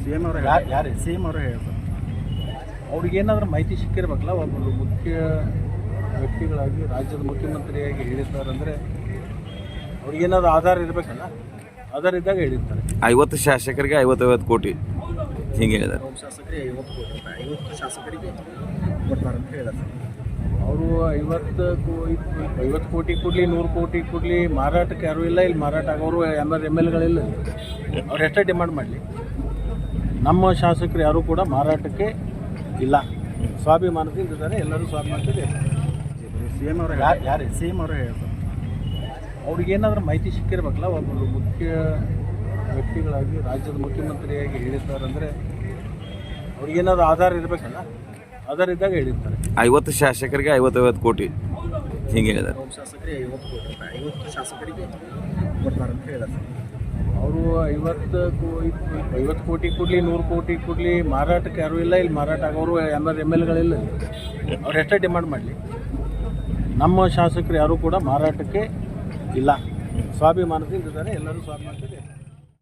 C M ಅವರು ಯಾರು ಯಾರು? ಸಿ ಅವರು ಹೇಳ್ತಾರೆ. ಅವ್ರಿಗೇನಾದ್ರೂ ಮಾಹಿತಿ ಸಿಕ್ಕಿರ್ಬೇಕಲ್ಲ ಒಬ್ಬರು ಮುಖ್ಯ ವ್ಯಕ್ತಿಗಳಾಗಿ ರಾಜ್ಯದ ಮುಖ್ಯಮಂತ್ರಿಯಾಗಿ ಹೇಳಿರ್ತಾರೆ ಅಂದರೆ ಅವ್ರಿಗೇನಾದ್ರೂ ಆಧಾರ ಇರಬೇಕಲ್ಲ ಆಧಾರ ಇದ್ದಾಗ ಹೇಳಿರ್ತಾರೆ. ಐವತ್ತು ಶಾಸಕರಿಗೆ ಐವತ್ತೈವತ್ತು ಕೋಟಿ ಹಿಂಗೆ ಹೇಳಿದ್ದಾರೆ. ಶಾಸಕರಿಗೆ ಐವತ್ತು ಕೋಟಿ ಐವತ್ತು ಶಾಸಕರಿಗೆ ಕೊಡ್ತಾರಂತ ಹೇಳಿದ್ದಾರೆ. ಅವರು ಐವತ್ತು ಕೋ- ಐವತ್ತು ಕೋಟಿ ಕೊಡಲಿ ನೂರು ಕೋಟಿ ಕೊಡಲಿ ಮಾರಾಟಕ್ಕೆ ಯಾರೂ ಇಲ್ಲ ಇಲ್ಲಿ ಮಾರಾಟ ಆಗೋರು ಎಂ ಎಲ್ ಎಂ ಎಲ್ಗಳಿಲ್ಲ ಅವ್ರು ಎಷ್ಟೇ ಡಿಮಾಂಡ್ ಮಾಡಲಿ. ನಮ್ಮ ಶಾಸಕರು ಯಾರೂ ಕೂಡ ಮಾರಾಟಕ್ಕೆ ಇಲ್ಲ. ಸ್ವಾಭಿಮಾನದಿಂದ ಇದ್ದಾರೆ ಎಲ್ಲರೂ ಸ್ವಾಭಿಮಾನದಿಂದ ಸಿ ಎಂ ಅವರು ಯಾರು ಯಾರು? ಸಿ ಎಂ ಅವರು ಹೇಳ್ತಾರೆ. ಅವ್ರಿಗೇನಾದ್ರೂ ಮಾಹಿತಿ ಸಿಕ್ಕಿರ್ಬೇಕಲ್ಲ ಒಬ್ಬರು ಮುಖ್ಯ ವ್ಯಕ್ತಿಗಳಾಗಿ ರಾಜ್ಯದ ಮುಖ್ಯಮಂತ್ರಿಯಾಗಿ ಹೇಳಿರ್ತಾರೆ ಅಂದರೆ ಅವ್ರಿಗೇನಾದ್ರೂ ಆಧಾರ ಇರಬೇಕಲ್ಲ ಆಧಾರ ಇದ್ದಾಗ ಹೇಳಿರ್ತಾರೆ. ಐವತ್ತು ಶಾಸಕರಿಗೆ ಐವತ್ತೈವತ್ತು ಕೋಟಿ. ಹಿಂಗೆ ಹೇಳಿದ್ದಾರೆ. ಶಾಸಕರಿಗೆ ಐವತ್ತು ಕೋಟಿ ರೂಪಾಯಿ ಐವತ್ತು ಶಾಸಕರಿಗೆ ಕೊಡ್ತಾರಂತ ಹೇಳಿದ್ದಾರೆ ಅವರು ಐವತ್ತು ಐವತ್ತು ಕೋಟಿ ಕೊಡಲಿ, ನೂರು ಕೋಟಿ ಕೊಡಲಿ, ಮಾರಾಟಕ್ಕೆ ಯಾರೂ ಇಲ್ಲ, ಇಲ್ಲಿ ಮಾರಾಟ ಆಗೋರು ಎಂ ಎಂ ಎಲ್ಗಳಿಲ್ಲ ಅವ್ರು ಎಷ್ಟೇ ಡಿಮಾಂಡ್ ಮಾಡಲಿ. ನಮ್ಮ ಶಾಸಕರು ಯಾರೂ ಕೂಡ ಮಾರಾಟಕ್ಕೆ ಇಲ್ಲ. ಸ್ವಾಭಿಮಾನದಿಂದ ಇದ್ದಾರೆ ಎಲ್ಲರೂ ಸ್ವಾಭಿಮಾನದಿಂದ ಇದ್ದಾರೆ.